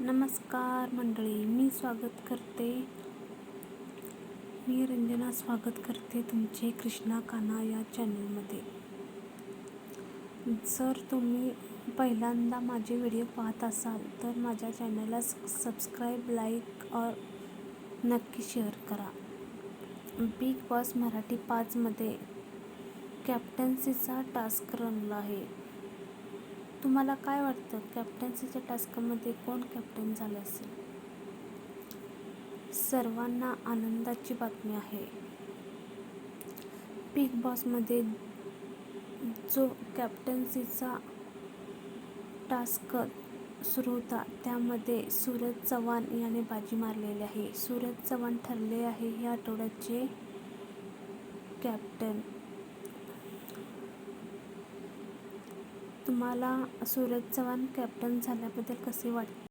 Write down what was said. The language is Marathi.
नमस्कार मंडळी मी स्वागत करते. मी रंजना स्वागत करते तुमचे कृष्णा कान्हा या चॅनलमध्ये जर तुम्ही पहिल्यांदा माझे व्हिडिओ पाहत असाल तर माझ्या चॅनलला सबस्क्राईब लाईक और नक्की शेअर करा. बिग बॉस मराठी पाचमध्ये कॅप्टन्सीचा टास्क रंगला आहे. तुम्हाला काय वाटतं? कॅप्टन्सीच्या टास्कमध्ये कोण कॅप्टन झालं असेल? सर्वांना आनंदाची बातमी आहे. बिग बॉसमध्ये जो कॅप्टन्सीचा टास्क सुरू होता त्यामध्ये सूरज चव्हाण याने बाजी मारलेली आहे. सूरज चव्हाण ठरले आहे या आठवड्याचे कॅप्टन. तुम्हाला सूरज चव्हाण कॅप्टन झाल्याबद्दल कसे वाटते?